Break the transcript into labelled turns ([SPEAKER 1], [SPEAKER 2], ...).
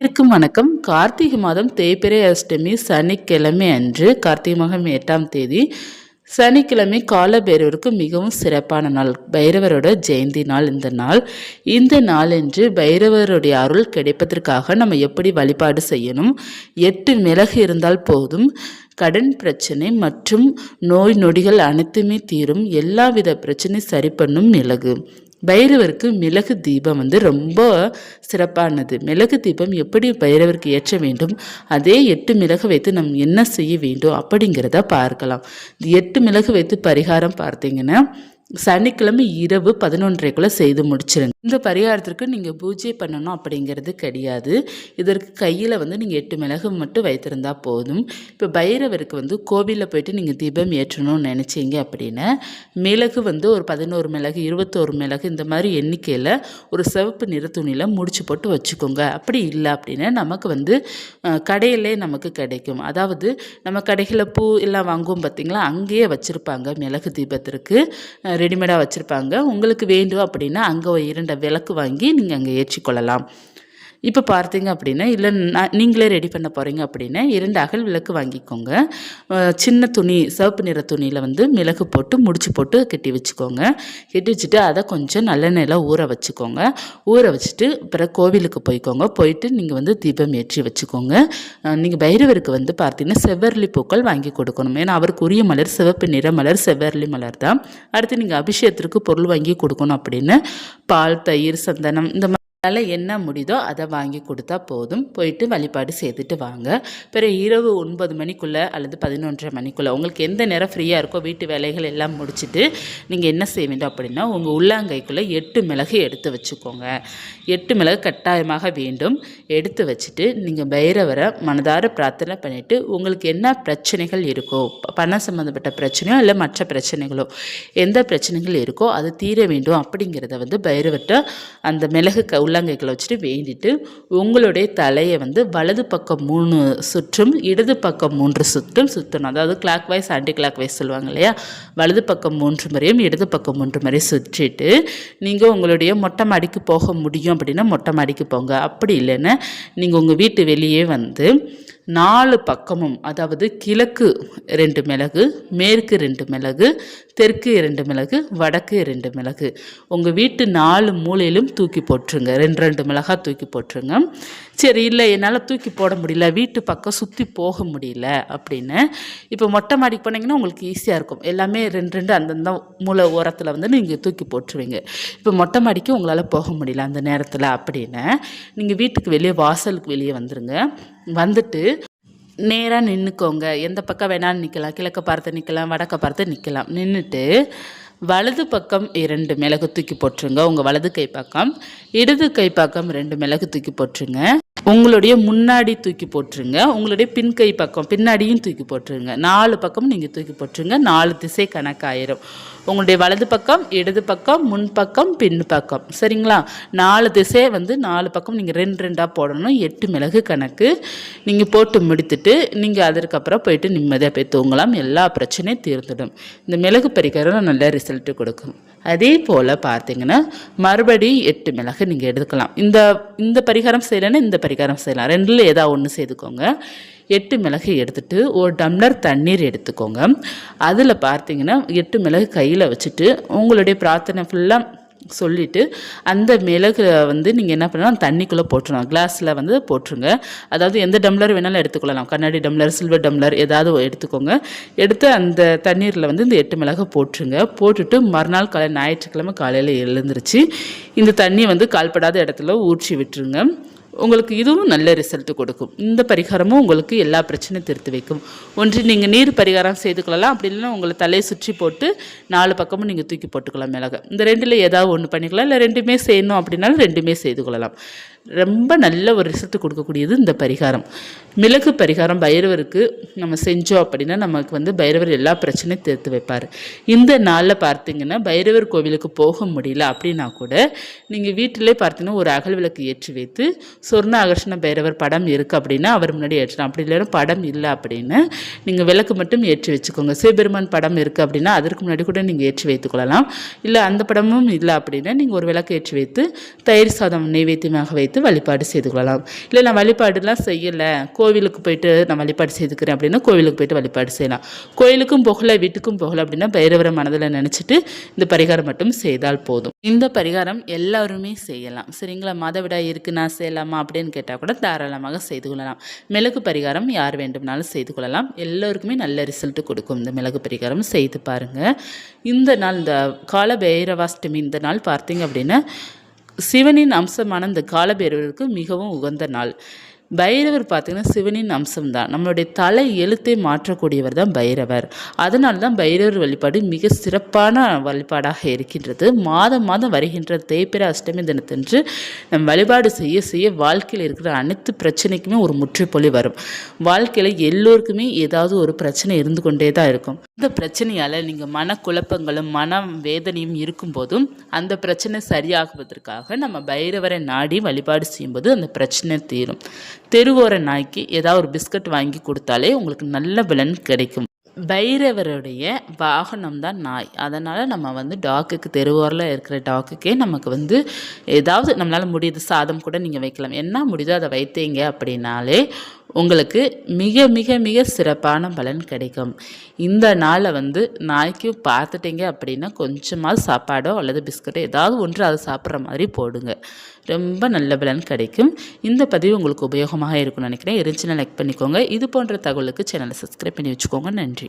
[SPEAKER 1] இருக்கும் வணக்கம். கார்த்திகை மாதம் தேய்பிரை அஷ்டமி சனிக்கிழமை அன்று கார்த்திகை மாதம் எட்டாம் தேதி சனிக்கிழமை கால பைரவருக்கு மிகவும் சிறப்பான நாள். பைரவரோட ஜெயந்தி நாள் இந்த நாள். இந்த நாளன்று பைரவருடைய அருள் கிடைப்பதற்காக நம்ம எப்படி வழிபாடு செய்யணும்? எட்டு மிளகு இருந்தால் போதும். கடன் பிரச்சனை மற்றும் நோய் நொடிகள் அனைத்துமே தீரும். எல்லாவித பிரச்சனை சரி பண்ணும் மிளகு. பைரவருக்கு மிளகு தீபம் வந்து ரொம்ப சிறப்பானது. மிளகு தீபம் எப்படி பைரவருக்கு ஏற்ற வேண்டும்? அதே எட்டு மிளகு வைத்து நம் என்ன செய்ய வேண்டும் அப்படிங்கிறத பார்க்கலாம். எட்டு மிளகு வைத்து பரிகாரம் பார்த்தீங்கன்னா சனிக்கிழமை இரவு பதினொன்றரைக்குள்ளே செய்து முடிச்சிருங்க. இந்த பரிகாரத்திற்கு நீங்கள் பூஜை பண்ணணும் அப்படிங்கிறது கிடையாது. இதற்கு கையில் வந்து நீங்கள் எட்டு மிளகு மட்டும் வைத்திருந்தா போதும். இப்போ பைரவருக்கு வந்து கோவிலில் போயிட்டு நீங்கள் தீபம் ஏற்றணும்னு நினச்சிங்க அப்படின்னா மிளகு வந்து ஒரு பதினோரு மிளகு இருபத்தோரு மிளகு இந்த மாதிரி எண்ணிக்கையில் ஒரு சிவப்பு நிற துணியில் முடிச்சு போட்டு வச்சுக்கோங்க. அப்படி இல்லை அப்படின்னா நமக்கு வந்து கடையிலே நமக்கு கிடைக்கும். அதாவது நம்ம கடைகளில் பூ எல்லாம் வாங்குவோம் பார்த்தீங்களா அங்கேயே வச்சுருப்பாங்க மிளகு தீபத்திற்கு. ரெடிமேடாக வச்சுருப்பாங்க. உங்களுக்கு வேண்டும் அப்படின்னா அங்கே இரண்ட இரண்டு விளக்கு வாங்கி நீங்கள் அங்கே ஏற்றிக்கொள்ளலாம் இப்போ பார்த்தீங்க அப்படின்னா இல்லை நான் நீங்களே ரெடி பண்ண போகிறீங்க அப்படின்னா இரண்டு அகல் விளக்கு வாங்கிக்கோங்க. சின்ன துணி சிவப்பு நிற துணியில் வந்து மிளகு போட்டு முடிச்சு போட்டு கட்டி வச்சுக்கோங்க. கட்டி வச்சுட்டு அதை கொஞ்சம் நல்லெண்ணெயில் ஊற வச்சுக்கோங்க. ஊற வச்சுட்டு பிறகு கோவிலுக்கு போய்க்கோங்க. போயிட்டு நீங்கள் வந்து தீபம் ஏற்றி வச்சுக்கோங்க. நீங்கள் பைரவருக்கு வந்து பார்த்தீங்கன்னா செவ்வரளி பூக்கள் வாங்கி கொடுக்கணும். ஏன்னா அவருக்கு உரிய மலர் சிவப்பு நிற மலர் செவ்வரளி மலர் தான் அடுத்து நீங்கள் அபிஷேகத்திற்கு பொருள் வாங்கி கொடுக்கணும் அப்படின்னு பால் தயிர் சந்தனம் இந்த மாதிரி அதனால் என்ன முடியுதோ அதை வாங்கி கொடுத்தா போதும். போயிட்டு வழிபாடு செய்துட்டு வாங்க. பிறகு இரவு ஒன்பது மணிக்குள்ளே அல்லது பதினொன்றரை மணிக்குள்ளே உங்களுக்கு எந்த நேரம் ஃப்ரீயாக இருக்கோ வீட்டு வேலைகள் எல்லாம் முடிச்சுட்டு நீங்கள் என்ன செய்ய வேண்டும் அப்படின்னா உங்கள் உள்ளாங்கைக்குள்ளே எட்டு மிளகு எடுத்து வச்சுக்கோங்க. எட்டு மிளகு கட்டாயமாக வேண்டும். எடுத்து வச்சுட்டு நீங்கள் பைரவரை மனதார பிரார்த்தனை பண்ணிவிட்டு உங்களுக்கு என்ன பிரச்சனைகள் இருக்கோ பணம் சம்மந்தப்பட்ட பிரச்சனையோ இல்லை மற்ற பிரச்சனைகளோ எந்த பிரச்சனைகள் இருக்கோ அது தீர வேண்டும் அப்படிங்கிறத வந்து பைரவர்கிட்ட அந்த மிளகு க உள்ளங்கைகளை வச்சுட்டு வேண்டிட்டு உங்களுடைய தலையை வந்து வலது பக்கம் மூணு சுற்றும் இடது பக்கம் மூன்று சுற்றும் சுற்றணும் அதாவது clockwise anti clock wise சொல்லுவாங்க இல்லையா? வலது பக்கம் மூன்று முறையும் இடது பக்கம் மூன்று முறையும் சுற்றிட்டு நீங்கள் உங்களுடைய மொட்டை மாடிக்கு போக முடியும் அப்படின்னா மொட்டை மாடிக்கு போங்க. அப்படி இல்லைன்னா நீங்கள் உங்கள் வீட்டு வெளியே வந்து நாலு பக்கமும் அதாவது கிழக்கு ரெண்டு மிளகு மேற்கு ரெண்டு மிளகு தெற்கு இரண்டு மிளகு வடக்கு இரண்டு மிளகு. உங்கள் வீட்டு நாலு மூலையிலும் தூக்கி போட்டுருங்க. ரெண்டு ரெண்டு மிளகா தூக்கி போட்டுருங்க. சரி இல்லை என்னால் தூக்கி போட முடியல வீட்டு பக்கம் சுற்றி போக முடியல அப்படின்னு. இப்போ மொட்டை மாடிக்கு போனீங்கன்னா உங்களுக்கு ஈஸியாக இருக்கும். எல்லாமே ரெண்டு ரெண்டு அந்தந்த மூளை ஓரத்தில் வந்து நீங்கள் தூக்கி போட்டுருவீங்க. இப்போ மொட்டை மாடிக்கு உங்களால் போக முடியல அந்த நேரத்தில் அப்படின்னு. நீங்கள் வீட்டுக்கு வெளியே வாசலுக்கு வெளியே வந்துடுங்க வந்துட்டு நேராக நின்றுக்கோங்க எந்த பக்கம் வேணாலும் நிற்கலாம் கிழக்க பார்த்து நிற்கலாம் வடக்க பார்த்து நிற்கலாம் நின்றுட்டு வலது பக்கம் இரண்டு மிளகு தூக்கி போட்டுருங்க. உங்கள் வலது கை பக்கம் இடது கை பக்கம் ரெண்டு மிளகு தூக்கி போட்டுருங்க. உங்களுடைய முன்னாடி தூக்கி போட்டுருங்க. உங்களுடைய பின்கை பக்கம் பின்னாடியும் தூக்கி போட்டுருங்க. நாலு பக்கம் நீங்கள் தூக்கி போட்டுருங்க. நாலு திசை கணக்காயிரும். உங்களுடைய வலது பக்கம் இடது பக்கம் முன் பக்கம் பின் பக்கம். சரிங்களா? நாலு திசை வந்து நாலு பக்கம் நீங்கள் ரெண்டு ரெண்டாக போடணும். எட்டு மிளகு கணக்கு. நீங்கள் போட்டு முடித்துட்டு நீங்கள் அதற்கப்புறம் போயிட்டு நிம்மதியாக போய் தூங்கலாம். எல்லா பிரச்சனையும் தீர்ந்துடும். இந்த மிளகு பறிக்கிறது நல்ல ரிசல்ட்டு கொடுக்கும். அதே போல் பார்த்தீங்கன்னா மறுபடியும் எட்டு மிளகு நீங்கள் எடுத்துக்கலாம். இந்த இந்த பரிகாரம் செய்யலைன்னா இந்த பரிகாரம் செய்யலாம். ரெண்டில் ஏதாவது ஒன்று செய்துக்கோங்க எட்டு மிளகு எடுத்துட்டு ஒரு டம்ளர் தண்ணீர் எடுத்துக்கோங்க. அதில் பார்த்தீங்கன்னா எட்டு மிளகு கையில் வச்சுட்டு உங்களுடைய பிரார்த்தனை ஃபுல்லாக சொல்லிவிட்டு அந்த மிளகு வந்து நீங்கள் என்ன பண்ணலாம் தண்ணிக்குள்ளே போட்டுருணும் கிளாஸில் வந்து போட்டுருங்க. அதாவது எந்த டம்ளர் வேணாலும் எடுத்துக்கொள்ளலாம். கண்ணாடி டம்ளர் சில்வர் டம்ளர் ஏதாவது எடுத்துக்கோங்க. எடுத்து அந்த தண்ணீரில் வந்து இந்த எட்டு மிளகு போட்டுருங்க. போட்டுட்டு மறுநாள் காலை ஞாயிற்றுக்கிழமை காலையில் எழுந்துருச்சு இந்த தண்ணியை வந்து கால்படாத இடத்துல ஊற்றி விட்டுருங்க. உங்களுக்கு இதுவும் நல்ல ரிசல்ட் கொடுக்கும். இந்த பரிகாரமும் உங்களுக்கு எல்லா பிரச்சனையும் தீர்த்து வைக்கும். ஒன்று நீங்கள் நீர் பரிகாரம் செய்து கொள்ளலாம். அப்படி இல்லைன்னா உங்களை தலையை சுற்றி போட்டு நாலு பக்கமும் நீங்கள் தூக்கி போட்டுக்கலாம் மிளகு. இந்த ரெண்டில் ஏதாவது ஒன்று பண்ணிக்கலாம். இல்லை ரெண்டுமே செய்யணும் அப்படின்னாலும் ரெண்டுமே செய்து கொள்ளலாம். ரொம்ப நல்ல ஒரு ரிசல்ட் கொடுக்கக்கூடியது இந்த பரிகாரம். மிளகு பரிகாரம் பைரவருக்கு நம்ம செஞ்சோம் அப்படின்னா நமக்கு வந்து பைரவர் எல்லா பிரச்சனையும் தீர்த்து வைப்பார். இந்த நாளில் பார்த்தீங்கன்னா பைரவர் கோவிலுக்கு போக முடியல அப்படின்னா கூட நீங்கள் வீட்டிலே பார்த்தீங்கன்னா ஒரு அகல் விளக்கு ஏற்றி வைத்து சொர்ண ஆகர்ஷண பைரவர் படம் இருக்குது அப்படின்னா அவர் முன்னாடி ஏற்றலாம் அப்படி இல்லைன்னா படம் இல்லை அப்படின்னு நீங்கள் விளக்கு மட்டும் ஏற்றி வச்சுக்கோங்க. சிவபெருமான் படம் இருக்குது அப்படின்னா அதற்கு முன்னாடி கூட நீங்கள் ஏற்றி வைத்துக்கொள்ளலாம். இல்லை அந்த படமும் இல்லை அப்படின்னா நீங்கள் ஒரு விளக்கு ஏற்றி வைத்து தயிர் சாதம் நைவேத்தியமாக வைத்து வைத்து வழிபாடு செய்து கொள்ளலாம். இல்லை நான் வழிபாடுலாம் செய்யலை. கோவிலுக்கு போயிட்டு நான் வழிபாடு செய்துக்கிறேன் அப்படின்னா கோவிலுக்கு போயிட்டு வழிபாடு செய்யலாம். கோயிலுக்கும் போகலை வீட்டுக்கும் போகலை அப்படின்னா பைரவரை மனதில் நினச்சிட்டு இந்த பரிகாரம் மட்டும் செய்தால் போதும். இந்த பரிகாரம் எல்லாருமே செய்யலாம். சரிங்களா? மாதவிடாய் இருக்கு நான் செய்யலாமா அப்படின்னு கேட்டால் கூட தாராளமாக செய்து கொள்ளலாம். மிளகு பரிகாரம் யார் வேண்டும்னாலும் செய்து கொள்ளலாம். எல்லோருக்குமே நல்ல ரிசல்ட் கொடுக்கும். இந்த மிளகு பரிகாரம் செய்து பாருங்கள் இந்த நாள் இந்த கால பைரவாஷ்டமி இந்த நாள் பார்த்தீங்க அப்படின்னா சிவனின் அம்சமான இந்த காலபைரவருக்கு மிகவும் உகந்த நாள். பைரவர் பார்த்தீங்கன்னா சிவனின் அம்சம்தான். நம்மளுடைய தலை எழுத்தை மாற்றக்கூடியவர் தான் பைரவர். அதனால தான் பைரவர் வழிபாடு மிக சிறப்பான வழிபாடாக இருக்கின்றது. மாதம் மாதம் வருகின்ற தேய்பிர அஷ்டமி தினத்தன்று நம் வழிபாடு செய்ய செய்ய வாழ்க்கையில் இருக்கிற அனைத்து பிரச்சனைக்குமே ஒரு முற்றுப்புள்ளி வரும். வாழ்க்கையில் எல்லோருக்குமே ஏதாவது ஒரு பிரச்சனை இருந்து கொண்டே தான் இருக்கும். இந்த பிரச்சனையால் நீங்கள் மனக்குழப்பங்களும் மன வேதனையும் இருக்கும்போதும் அந்த பிரச்சனை சரியாகுவதற்காக நம்ம பைரவரை நாடி வழிபாடு செய்யும்போது அந்த பிரச்சனை தீரும். தெருவோர நாய்க்கு ஏதாவது ஒரு பிஸ்கட் வாங்கி கொடுத்தாலே உங்களுக்கு நல்ல பலன் கிடைக்கும். பைரவருடைய வாகனம் தான் நாய். அதனால் நம்ம வந்து டாக்குக்கு தெருவோரில் இருக்கிற டாக்குக்கே நமக்கு வந்து ஏதாவது நம்மளால் முடியுது சாதம் கூட நீங்கள் வைக்கலாம். என்ன முடியுதோ அதை வைத்தீங்க அப்படின்னாலே உங்களுக்கு மிக மிக மிக சிறப்பான பலன் கிடைக்கும். இந்த நாளை வந்து நாளைக்கு பார்த்துட்டீங்க அப்படின்னா கொஞ்சமாவது சாப்பாடோ அல்லது பிஸ்கட்டோ ஏதாவது ஒன்று அதை சாப்பிட்ற மாதிரி போடுங்க. ரொம்ப நல்ல பலன் கிடைக்கும். இந்த பதிவு உங்களுக்கு உபயோகமாக இருக்கும்னு நினைக்கிறேன். இருந்துச்சுன்னா லைக் பண்ணிக்கோங்க. இது போன்ற தகவலுக்கு சேனலை சப்ஸ்கிரைப் பண்ணி வச்சுக்கோங்க. நன்றி.